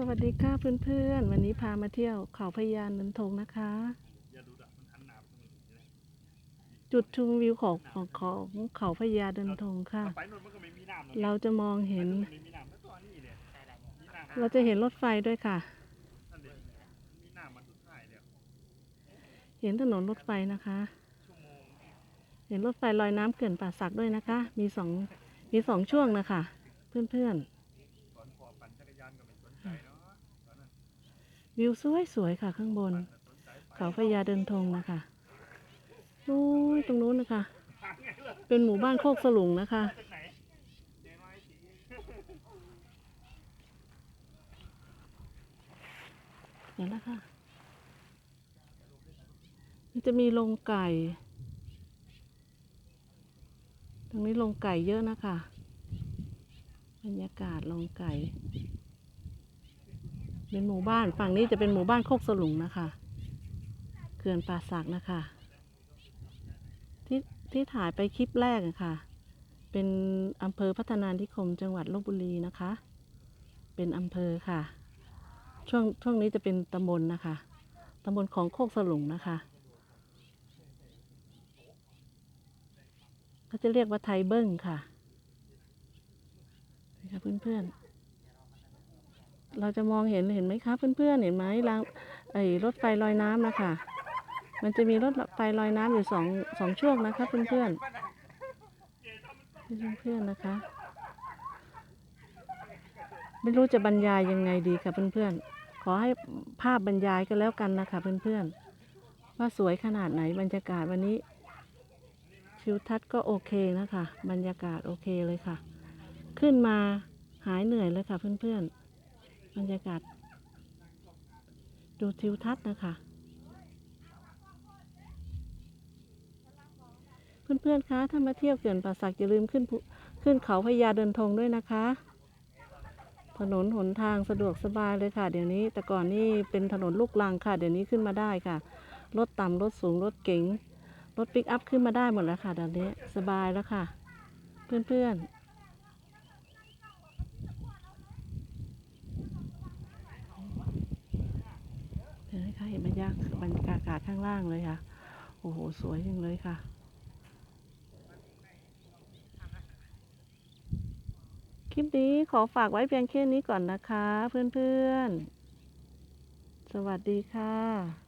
สวัสดีค่ะเพื่อนๆ วันนี้พามาเที่ยวเขาพญานันทงนะคะอย่าดูดะมันหันหนาไปทางนี้เลยจุดชมวิวของของของเขาพญานันทงค่ะไปนู่นมันก็ไม่มีน้ำเราจะมองเห็นไม่มีน้ำแล้วตัวนี้เนี่ยมีน้ำเราจะเห็นรถไฟด้วยค่ะนั่นเด็มีน้ำมันสุดท้ายแล้วเห็นถนนรถไฟนะคะชั่วโมงเห็นรถไฟลอยน้ำเขื่อนป่าสักด้วยนะคะ มีสองมีสองช่วงนะคะ เพื่อนตอนพอปั่นจักรยานก็ไม่สนใจเนาะตอนนั้น ๆ วิวสวยๆค่ะ ข้างบน เขาพญาเดินทงนะคะนู้นตรงนู้นนะคะ เป็นหมู่บ้านโคกสลุงนะคะจากไหนเจ๊น้อยสีเดี๋ยวนะคะมันจะมีโรงไก่ ตรงนี้โรงไก่เยอะนะคะ บรรยากาศโรงไก่ เป็นหมู่บ้านฝั่งนี้จะเป็นหมู่บ้านโคกสลุงนะคะเขื่อนป่าสักนะคะ ที่ที่ถ่ายไปคลิปแรกะค่ะ เป็นอำเภอพัฒนานิคมจังหวัดลบบุรีนะคะ เป็นอำเภอค่ะ ช่วงช่วงนี้จะเป็นตำบลนะคะตำบลของโคกสลุงนะคะเขาจะเรียกว่าไทยเบิ้งค่ะนี่ค่ะเพื่อนๆ เราจะมองเห็นเห็นไหมคะเพื่อนๆเห็นไหมรางไอ้รถไฟลอยน้ำนะคะมันจะมีรถไฟลอยน้ำอยู่สองสองช่วงนะคะเพื่อนๆเพื่อนๆนะคะ ไม่รู้จะบรรยายยังไงดีค่ะเพื่อนๆขอให้ภาพบรรยายก็แล้วกันนะคะเพื่อนๆว่าสวยขนาดไหนบรรยากาศวันนี้ทิวทัศน์ก็โอเคนะคะ บรรยากาศโอเคเลยค่ะ ขึ้นมาหายเหนื่อยเลยค่ะเพื่อนๆ บรรยากาศ ดูทิวทัศน์นะคะ เพื่อนๆคะถ้ามาเที่ยวเขื่อนป่าสักอย่าลืมขึ้นขึ้นเขาพญาเดินธงด้วยนะคะ ถนนหนทางสะดวกสบายเลยค่ะ เดี๋ยวนี้ แต่ก่อนนี่เป็นถนนลูกรังค่ะ เดี๋ยวนี้ขึ้นมาได้ค่ะ รถต่ำรถสูงรถเก๋งรถปิกอัพขึ้นมาได้หมดแล้วค่ะเดี๋ยวนี้สบายแล้วค่ะ เพื่อนๆ เห็นไหมคะเห็นบรรยากาศบรรยากาศข้างล่างเลยค่ะ โอ้โห สวยจริงเลยค่ะ คลิปนี้ขอฝากไว้เพียงแค่นี้ก่อนนะคะ เพื่อนๆ สวัสดีค่ะ